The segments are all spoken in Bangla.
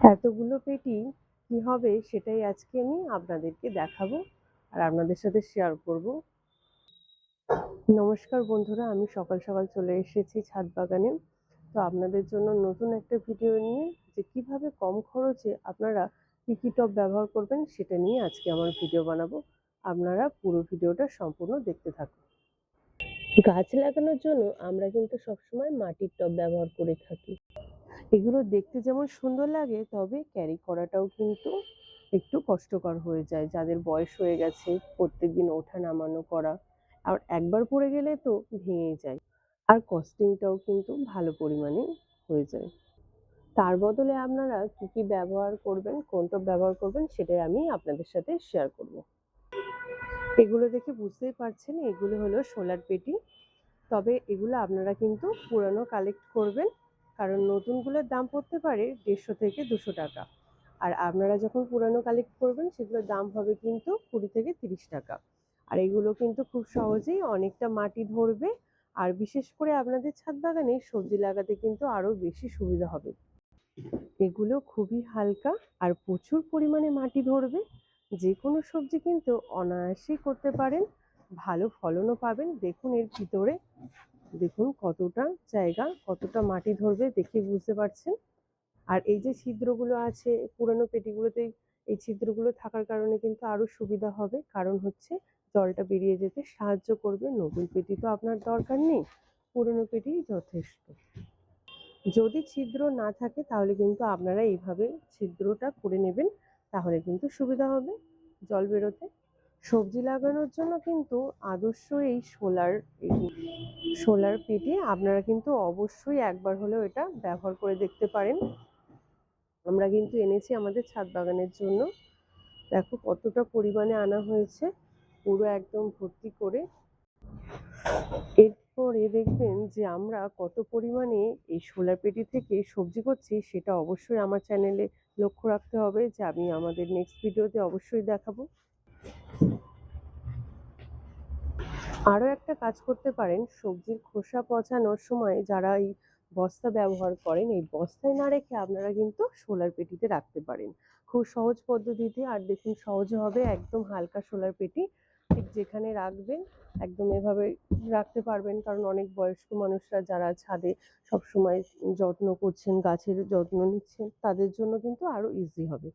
এতগুলো পেটি, কি হবে সেটাই আজকে আমি আপনাদেরকে দেখাবো আর আপনাদের সাথে শেয়ার করব। নমস্কার বন্ধুরা, আমি সকাল সকাল চলে এসেছি ছাদ বাগানে। তো আপনাদের জন্য নতুন একটা ভিডিও নিয়ে যে কীভাবে কম খরচে আপনারা কী কী টব ব্যবহার করবেন সেটা নিয়ে আজকে আমার ভিডিও বানাবো। আপনারা পুরো ভিডিওটা সম্পূর্ণ দেখতে থাকুন। গাছ লাগানোর জন্য আমরা কিন্তু সবসময় মাটির টব ব্যবহার করে থাকি। এগুলো দেখতে যেমন সুন্দর লাগে, তবে ক্যারি করাটাও কিন্তু একটু কষ্টকর হয়ে যায়। যাদের বয়স হয়ে গেছে, প্রত্যেকদিন ওঠা নামানো করা, আর একবার পড়ে গেলে তো ভেঙে যায়। আর কস্টিংটাও কিন্তু ভালো পরিমাণে হয়ে যায়। তার বদলে আপনারা কি কি ব্যবহার করবেন কোনটা ব্যবহার করবেন, সেটাই আমি আপনাদের সাথে শেয়ার করব। এগুলো দেখে বুঝতেই পারছেন, এগুলো হলো সোলার পেটি। তবে এগুলো আপনারা কিন্তু পুরানো কালেক্ট করবেন কারণ নতুনগুলোর দাম পড়তে পারে দেড়শো থেকে দুশো টাকা। আর আপনারা যখন পুরানো কালেক্ট করবেন, সেগুলোর দাম হবে কিন্তু কুড়ি থেকে তিরিশ টাকা। আর এগুলো কিন্তু খুব সহজেই অনেকটা মাটি ধরবে। আর বিশেষ করে আপনাদের ছাদ বাগানে সবজি লাগাতে কিন্তু আরও বেশি সুবিধা হবে। এগুলো খুবই হালকা আর প্রচুর পরিমাণে মাটি ধরবে। যে কোনো সবজি কিন্তু অনায়াসেই করতে পারেন। ভালো ফলনও পাবেন। দেখুন এর ভিতরে। দেখুন কতটা জায়গা, কতটা মাটি ধরবে দেখে বুঝতে পারছেন। আর এই যে ছিদ্রগুলো আছে, পুরানো পেটিগুলোতে এই ছিদ্রগুলো থাকার কারণে কিন্তু আরও সুবিধা হবে। কারণ হচ্ছে জলটা বেরিয়ে যেতে সাহায্য করবে। নতুন পেটি তো আপনার দরকার নেই, পুরনো পেটি যথেষ্ট। যদি ছিদ্র না থাকে তাহলে কিন্তু আপনারা এইভাবে ছিদ্রটা করে নেবেন, তাহলে কিন্তু সুবিধা হবে জল বেরোতে। সবজি লাগানোর জন্য কিন্তু আদর্শ এই সোলার সোলার পেটি আপনারা কিন্তু অবশ্যই একবার হলেও এটা ব্যবহার করে দেখতে পারেন। আমরা কিন্তু এনেছি আমাদের ছাদ বাগানের জন্য। দেখো কতটা পরিমাণে আনা হয়েছে, পুরো একদম ভর্তি করে। এরপরে দেখবেন যে আমরা কত পরিমাণে এই সোলার পেটি থেকে সবজি করছি, সেটা অবশ্যই আমার চ্যানেলে লক্ষ্য রাখতে হবে যে আমি আমাদের নেক্সট ভিডিওতে অবশ্যই দেখাবো। আরও একটা কাজ করতে পারেন, সবজির খোসা পচানোর সময় যারা এই বস্তা ব্যবহার করেন, এই বস্তায় না রেখে আপনারা কিন্তু সোলার পেটিতে রাখতে পারেন। খুব সহজ পদ্ধতিতে আর দেখুন সহজে হবে, একদম হালকা সোলার পেটি ঠিক যেখানে রাখবেন, একদম এভাবে রাখতে পারবেন। কারণ অনেক বয়স্ক মানুষরা যারা ছাদে সবসময় যত্ন করছেন, গাছের যত্ন নিচ্ছেন, তাদের জন্য কিন্তু আরও ইজি হবে।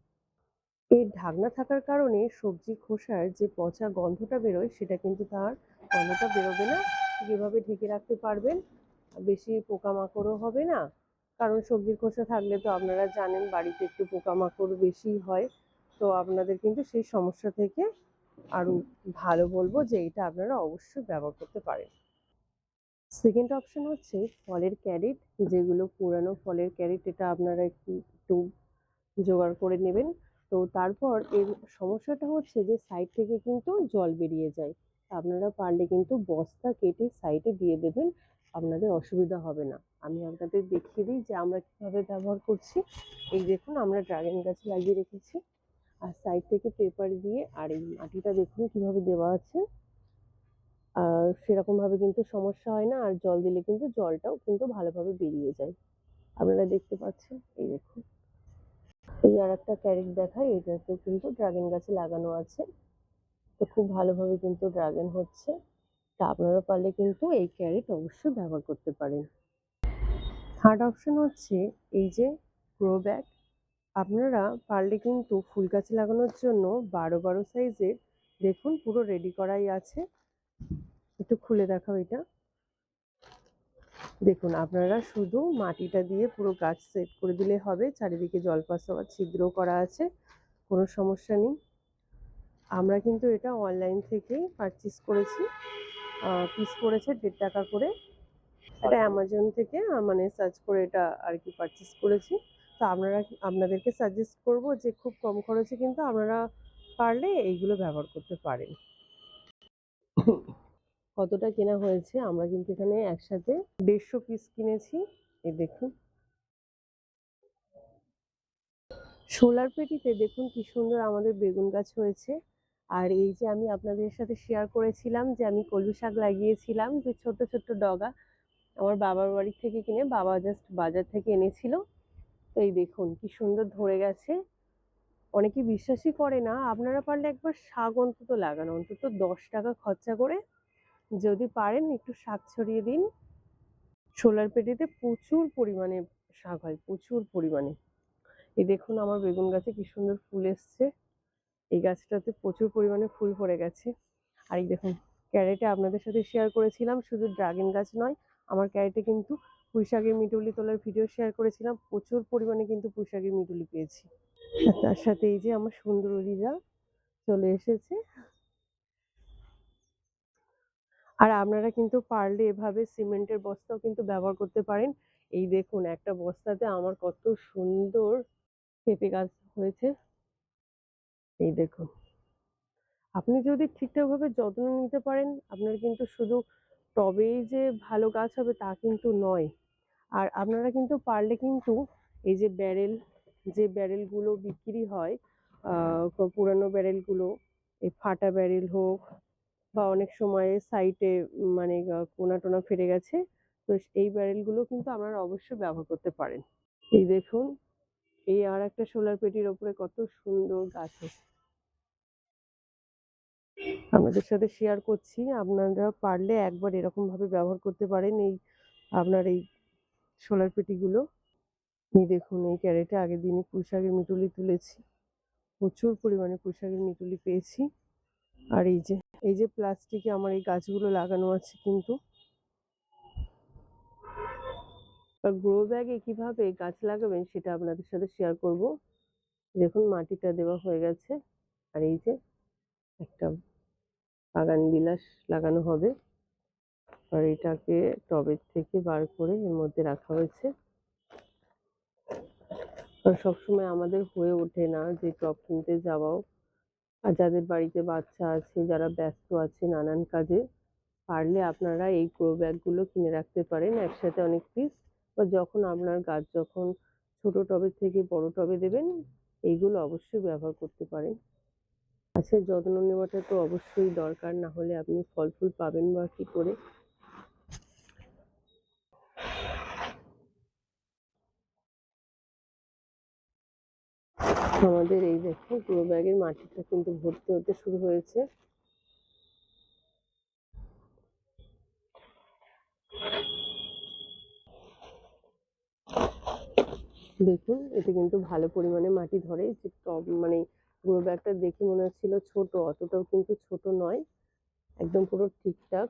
এর ঢাকনা থাকার কারণে সবজির খোসার যে পচা গন্ধটা বেরোয়, সেটা কিন্তু তার গন্ধটা বেরোবে না। যেভাবে ঢেকে রাখতে পারবেন, বেশি পোকামাকড়ও হবে না। কারণ সবজির খোসা থাকলে তো আপনারা জানেন, বাড়িতে একটু পোকামাকড় বেশি হয়। তো আপনাদের কিন্তু সেই সমস্যা থেকে আরও ভালো বলব যে, এটা আপনারা অবশ্যই ব্যবহার করতে পারেন। সেকেন্ড অপশন হচ্ছে ফলের ক্যারেট, যেগুলো পুরানো ফলের ক্যারেট, এটা আপনারা একটু একটু জোগাড় করে নেবেন। তো তারপর এর সমস্যাটা হচ্ছে যে সাইড থেকে কিন্তু জল বেরিয়ে যায়। আপনারা পারলে কিন্তু বস্তা কেটে সাইডে দিয়ে দেবেন, আপনাদের অসুবিধা হবে না। আমি আপনাদের দেখিয়ে দিই যে আমরা কীভাবে ব্যবহার করছি। এই দেখুন, আমরা ড্রাগন গাছ লাগিয়ে রেখেছি। আর সাইড থেকে পেপার দিয়ে আর এই মাটিটা দেখুন কীভাবে দেওয়া আছে। আর সেরকমভাবে কিন্তু সমস্যা হয় না, আর জল দিলে কিন্তু জলটাও কিন্তু ভালোভাবে বেরিয়ে যায়। আপনারা দেখতে পাচ্ছেন, এই দেখুন। এই আর একটা ক্যারেট দেখায় এটাতে কিন্তু ড্রাগন গাছে লাগানো আছে। তো খুব ভালোভাবে কিন্তু ড্রাগন হচ্ছে। তা আপনারা পারলে কিন্তু এই ক্যারেট অবশ্যই ব্যবহার করতে পারেন। থার্ড অপশন হচ্ছে এই যে গ্রো ব্যাগ আপনারা পারলে কিন্তু ফুল গাছ লাগানোর জন্য বারো বারো সাইজের দেখুন পুরো রেডি করাই আছে। একটু খুলে দেখাও এটা। দেখুন আপনারা শুধু মাটিটা দিয়ে পুরো গাছ সেট করে দিলে হবে। চারিদিকে জল পাস হওয়ার ছিদ্র করা আছে কোনো সমস্যা নেই। আমরা কিন্তু এটা অনলাইন থেকেই পারচেস করেছি। পিস পড়েছে দেড় টাকা করে। এটা অ্যামাজন থেকে মানে সার্চ করে এটা আর কি পারচেস করেছি। তো আপনারা আপনাদেরকে সাজেস্ট করব যে খুব কম খরচে কিন্তু আপনারা পারলে এইগুলো ব্যবহার করতে পারেন। কতটা কেনা হয়েছে, আমরা কিন্তু এখানে একসাথে দেড়শো পিস কিনেছি। এই দেখুন। সোলার পেটিতে দেখুন কি সুন্দর আমাদের বেগুন গাছ হয়েছে। আর এই যে আমি আপনাদের সাথে শেয়ার করেছিলাম যে আমি কলু শাক লাগিয়েছিলাম, যে ছোট ছোট ডগা আমার বাবার বাড়ি থেকে কিনে, বাবা জাস্ট বাজার থেকে এনেছিল। তো এই দেখুন কি সুন্দর ধরে গেছে। অনেকে বিশ্বাসই করে না, আপনারা পারলে একবার শাক অন্তত লাগান, অন্তত দশ টাকা খরচা করে যদি পারেন একটু শাক ছড়িয়ে দিন। ছোলার পেটিতে প্রচুর পরিমাণে শাক হয়, প্রচুর পরিমাণে। এই দেখুন আমার বেগুন গাছে কি সুন্দর ফুল এসছে। এই গাছটাতে প্রচুর পরিমাণে ফুল পড়ে গেছে। আর এই দেখুন, ক্যারেটে আপনাদের সাথে শেয়ার করেছিলাম, শুধু ড্রাগন গাছ নয়, আমার ক্যারেটে কিন্তু পুঁইশাকের মিটুলি তোলার ভিডিও শেয়ার করেছিলাম, প্রচুর পরিমাণে কিন্তু পুঁইশাকের মিটুলি পেয়েছি। তার সাথে এই যে আমার সুন্দরীরা চলে এসেছে। আর আপনারা কিন্তু পারলে এভাবে সিমেন্টের বস্তাও কিন্তু ব্যবহার করতে পারেন। এই দেখুন, একটা বস্তাতে আমার কত সুন্দর পেঁপে গাছ হয়েছে। এই দেখুন। আপনি যদি ঠিকঠাকভাবে যত্ন নিতে পারেন, আপনার কিন্তু শুধু টবেই যে ভালো গাছ হবে তা কিন্তু নয়। আর আপনারা কিন্তু পারলে কিন্তু এই যে ব্যারেল, যে ব্যারেলগুলো বিক্রি হয় পুরানো ব্যারেলগুলো, এই ফাটা ব্যারেল হোক বা অনেক সময় সাইটে মানে কোনা টোনা ফেটে গেছে। তো এই ব্যারেলগুলো কিন্তু আপনারা অবশ্যই ব্যবহার করতে পারেন। এই দেখুন, এই আর একটা সোলার পেটির ওপরে কত সুন্দর গাছ হয়েছে আপনাদের সাথে শেয়ার করছি, আপনারা পারলে একবার এরকম ভাবে ব্যবহার করতে পারেন এই, আপনার এই সোলার পেটিগুলো। এই দেখুন, এই ক্যারেটে আগের দিনই পুঁইশাকের মিটুলি তুলেছি। প্রচুর পরিমাণে পুঁইশাকের মিটুলি পেয়েছি। আর এই যে এই যে প্লাস্টিকে আমার এই গাছগুলো লাগানো আছে কিন্তু। গ্রো ব্যাগে কীভাবে গাছ লাগাবেন সেটা আপনাদের সাথে শেয়ার করব। দেখুন, মাটিটা দেওয়া হয়ে গেছে। আর এই যে একটা বাগান বিলাস লাগানো হবে। আর এটাকে টবের থেকে বার করে এর মধ্যে রাখা হয়েছে। কারণ সবসময় আমাদের হয়ে ওঠে না যে টব কিনতে যাওয়াও। আর যাদের বাড়িতে বাচ্চা আছে, যারা ব্যস্ত আছে নানান কাজে, পারলে আপনারা এই গ্রো ব্যাগগুলো কিনে রাখতে পারেন একসাথে অনেক পিস বা যখন আপনার গাছ যখন ছোট টবের থেকে বড় টবে দেবেন, এইগুলো অবশ্যই ব্যবহার করতে পারেন। আচ্ছা যত্ন নেওয়াটা তো অবশ্যই দরকার, না হলে আপনি ফল ফুল পাবেন বা কি করে আমাদের এই দেখো গ্রো ব্যাগের মাটিটা কিন্তু ভর্তি হতে শুরু হয়েছে। দেখুন, এতে কিন্তু ভালো পরিমাণে মাটি ধরে। যে টব মানে গ্রো ব্যাগটা দেখে মনে হচ্ছিল ছোট, অতটাও কিন্তু ছোট নয়, একদম পুরো ঠিকঠাক।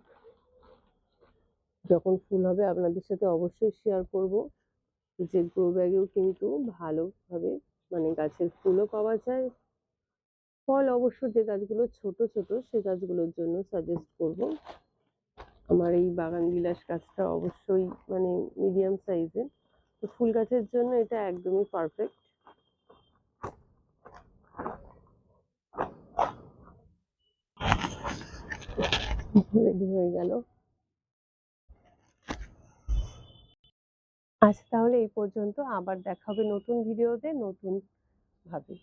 যখন ফুল হবে আপনাদের সাথে অবশ্যই শেয়ার করব যে গ্রো ব্যাগেও কিন্তু ভালোভাবে মানে গাছের ফুলও পাওয়া যায়। ফল অবশ্য যে গাছগুলো ছোট ছোট, সে গাছগুলোর জন্য সাজেস্ট করব। আমার এই বাগান বিলাস গাছটা অবশ্যই মানে মিডিয়াম সাইজের তো ফুল গাছের জন্য এটা একদমই পারফেক্ট রেডি হয়ে গেল। আচ্ছা তাহলে এই পর্যন্ত। আবার দেখা হবে নতুন ভিডিওতে নতুন ভাবে।